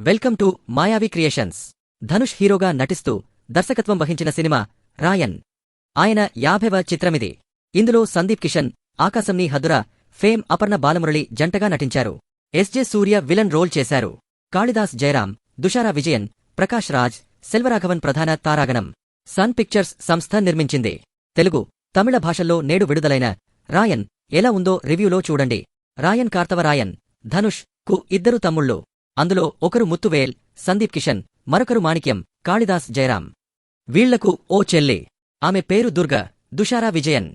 Welcome to Mayavi creations. Dhanush హీరోగా నటిస్తూ దర్శకత్వం వహించిన సినిమా రాయన్. ఆయన యాభైవ చిత్రమిది. ఇందులో సందీప్ కిషన్ ఆకాశంని హదురా ఫేమ్ అపర్ణ బాలమురళి జంటగా నటించారు. ఎస్జే సూర్య విలన్ రోల్ చేశారు. కాళిదాస్ జయరాం దుషారా విజయన్ ప్రకాష్ రాజ్ సెల్వరాఘవన్ ప్రధాన తారాగణం. సన్ పిక్చర్స్ సంస్థ నిర్మించింది. తెలుగు తమిళ భాషల్లో నేడు విడుదలైన రాయన్ ఎలా ఉందో రివ్యూలో చూడండి. రాయన్ కార్తవరాయన్ ధనుష్కు ఇద్దరు తమ్ముళ్ళు. అందులో ఒకరు ముత్తువేల్ సందీప్ కిషన్ మరొకరు మాణిక్యం కాళిదాస్ జయరాం. వీళ్ళకు ఓ చెల్లి. ఆమె పేరు Durga Dushara Vijayan.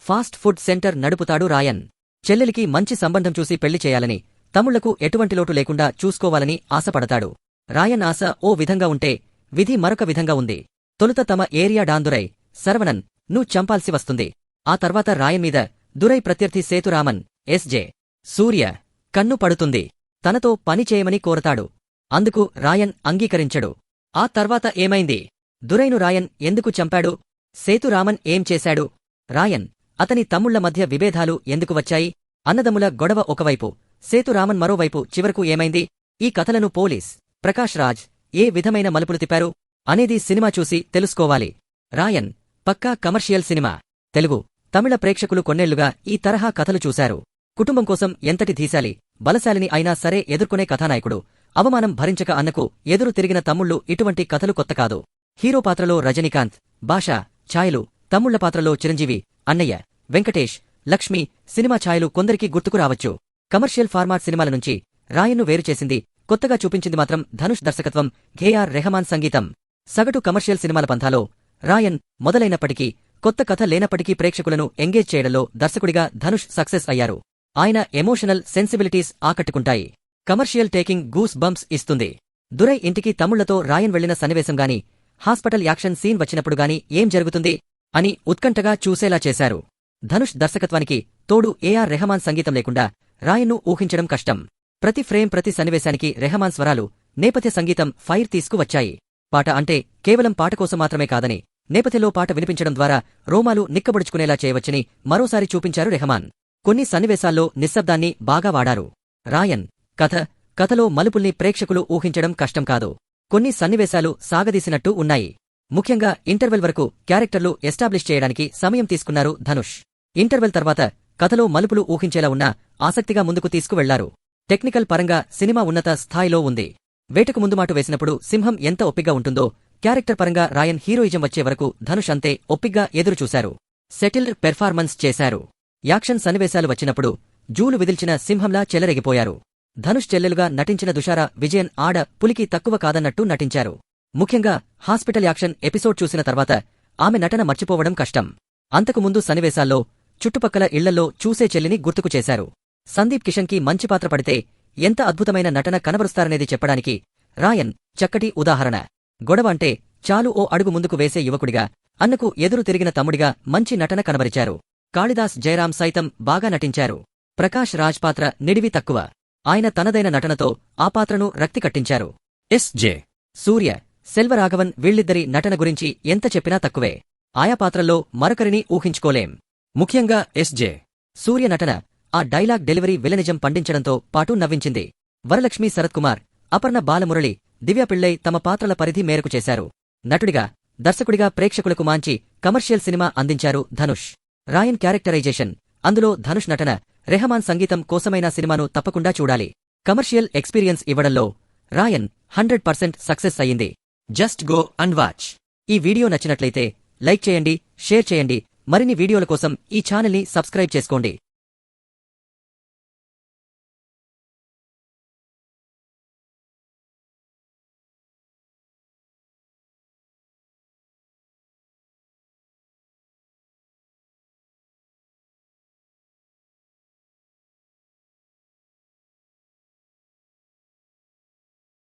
Fast food center నడుపుతాడు Raayan. చెల్లెలికి మంచి సంబంధం చూసి పెళ్ళి చేయాలని తమ్ముళ్ళకు ఎటువంటి లోటు లేకుండా చూసుకోవాలని ఆశపడతాడు. రాయన్ ఆశ ఓ విధంగా ఉంటే విధి మరొక విధంగా ఉంది. తొలుత తమ ఏరియా డాందురై శరవణన్ను చంపాల్సి వస్తుంది. ఆ తర్వాత రాయన్ మీద దురై ప్రత్యర్థి సేతురామన్ ఎస్జే సూర్య కన్ను పడుతుంది. తనతో పని చేయమని కోరతాడు. అందుకు రాయన్ అంగీకరించడు. ఆ తర్వాత ఏమైంది? దురైను రాయన్ ఎందుకు చంపాడు? సేతురామన్ ఏం చేశాడు? రాయన్ అతని తమ్ముళ్ళ మధ్య విభేదాలు ఎందుకు వచ్చాయి? అన్నదముల గొడవ ఒకవైపు సేతురామన్ మరోవైపు చివరకు ఏమైంది? ఈ కథలను పోలీస్ ప్రకాష్ రాజ్ ఏ విధమైన మలుపులు తిప్పారు? అనేది సినిమా చూసి తెలుసుకోవాలి. రాయన్ పక్కా కమర్షియల్ సినిమా. తెలుగు తమిళ ప్రేక్షకులు కొన్నేళ్ళుగా ఈ తరహా కథలు చూశారు. కుటుంబం కోసం ఎంతటి ధీశాలి? బలశాలిని అయినా సరే ఎదుర్కొనే కథానాయకుడు. అవమానం భరించక అన్నకు ఎదురు తిరిగిన తమ్ముళ్ళు ఇటువంటి కథలు కొత్త కాదు. హీరో పాత్రలో రజనీకాంత్ భాష ఛాయలు తమ్ముళ్ళ పాత్రలో చిరంజీవి అన్నయ్య వెంకటేష్ లక్ష్మి సినిమా ఛాయలు కొందరికి గుర్తుకు రావచ్చు. కమర్షియల్ ఫార్మాట్ సినిమాల నుంచి రాయన్ను వేరుచేసింది కొత్తగా చూపించింది మాత్రం ధనుష్ దర్శకత్వం ఘేఆర్ రెహమాన్ సంగీతం. సగటు కమర్షియల్ సినిమాల పంథాలో రాయన్ మొదలైనప్పటికీ కొత్త కథ లేనప్పటికీ ప్రేక్షకులను ఎంగేజ్ చేయడంలో దర్శకుడిగా ధనుష్ సక్సెస్ అయ్యారు. ఆయన ఎమోషనల్ సెన్సిబిలిటీస్ ఆకట్టుకుంటాయి. కమర్షియల్ టేకింగ్ గూస్ బంప్స్ ఇస్తుంది. దురై ఇంటికి తమ్ముళ్ళతో రాయన్ వెళ్ళిన సన్నివేశం గాని హాస్పిటల్ యాక్షన్ సీన్ వచ్చినప్పుడు గాని ఏం జరుగుతుంది? అని ఉత్కంఠగా చూసేలా చేశారు. ధనుష్ దర్శకత్వానికి తోడు ఏఆర్ రెహమాన్ సంగీతం లేకుండా రాయన్ను ఊహించడం కష్టం. ప్రతి ఫ్రేమ్ ప్రతి సన్నివేశానికి రెహమాన్ స్వరాలు నేపథ్య సంగీతం ఫైర్ తీసుకువచ్చాయి. పాట అంటే కేవలం పాట కోసం మాత్రమే కాదని నేపథ్యలో పాట వినిపించడం ద్వారా రోమాలు నిక్కబడుచుకునేలా చేయవచ్చని మరోసారి చూపించారు రెహమాన్. కొన్ని సన్నివేశాల్లో నిశ్శబ్దాన్ని బాగా వాడారు. రాయన్ కథ కథలో మలుపుల్ని ప్రేక్షకులు ఊహించడం కష్టం కాదు. కొన్ని సన్నివేశాలు సాగదీసినట్టు ఉన్నాయి. ముఖ్యంగా ఇంటర్వెల్ వరకు క్యారెక్టర్లు ఎస్టాబ్లిష్ చేయడానికి సమయం తీసుకున్నారు ధనుష్. ఇంటర్వెల్ తర్వాత కథలో మలుపులు ఊహించేలా ఉన్నా ఆసక్తిగా ముందుకు తీసుకువెళ్ళారు. టెక్నికల్ పరంగా సినిమా ఉన్నత స్థాయిలో ఉంది. వేటకు ముందుమాటు వేసినప్పుడు సింహం ఎంత ఒప్పిగ్గా ఉంటుందో క్యారెక్టర్ పరంగా రాయన్ హీరోయిజం వచ్చే వరకు ధనుష్ అంతే ఒప్పిగ్గా ఎదురుచూశారు. సెటిల్డ్ పెర్ఫార్మెన్స్ చేశారు. యాక్షన్ సన్నివేశాలు వచ్చినప్పుడు జూలు విదిల్చిన సింహంలా చెలరెగిపోయారు. ధనుష్ చెల్లెలుగా నటించిన దుషారా విజయన్ ఆడ పులికి తక్కువ కాదన్నట్టు నటించారు. ముఖ్యంగా హాస్పిటల్ యాక్షన్ ఎపిసోడ్ చూసిన తర్వాత ఆమె నటన మర్చిపోవడం కష్టం. అంతకుముందు సన్నివేశాల్లో చుట్టుపక్కల ఇళ్ళలో చూసే చెల్లిని గుర్తుకు చేశారు. సందీప్ కిషన్కి మంచి పాత్ర పడితే ఎంత అద్భుతమైన నటన కనబరుస్తారనేది చెప్పడానికి రాయన్ చక్కటి ఉదాహరణ. గొడవ అంటే చాలు ఓ అడుగు ముందుకు వేసే యువకుడిగా అన్నకు ఎదురు తిరిగిన తమ్ముడిగా మంచి నటన కనబరిచారు. కాళిదాస్ జయరాం సైతం బాగా నటించారు. ప్రకాష్ రాజ్ పాత్ర నిడివి తక్కువ. ఆయన తనదైన నటనతో ఆ పాత్రను రక్తి కట్టించారు. ఎస్. జే. సూర్య సెల్వరాఘవన్ వీళ్ళిద్దరి నటన గురించి ఎంత చెప్పినా తక్కువే. ఆయా పాత్రల్లో మరొకరిని ఊహించుకోలేం. ముఖ్యంగా ఎస్. జే. సూర్య నటన ఆ డైలాగ్ డెలివరీ విలనిజం పండించడంతో పాటు నవ్వించింది. వరలక్ష్మి శరత్కుమార్ అపర్ణ బాలమురళి దివ్య పిళ్ళై తమ పాత్రల పరిధి మేరకు చేశారు. నటుడిగా దర్శకుడిగా ప్రేక్షకులకు మాంచి కమర్షియల్ సినిమా అందించారు ధనుష్. రాయన్ క్యారెక్టరైజేషన్. అందులో ధనుష్ నటన రెహమాన్ సంగీతం కోసమైన సినిమాను తప్పకుండా చూడాలి. కమర్షియల్ ఎక్స్పీరియన్స్ ఇవ్వడంలో రాయన్ హండ్రెడ్ పర్సెంట్ సక్సెస్ అయ్యింది. Just go and watch. ఈ వీడియో నచ్చినట్లయితే లైక్ చేయండి షేర్ చేయండి. మరిన్ని వీడియోల కోసం ఈ ఛానల్ని సబ్స్క్రైబ్ చేసుకోండి.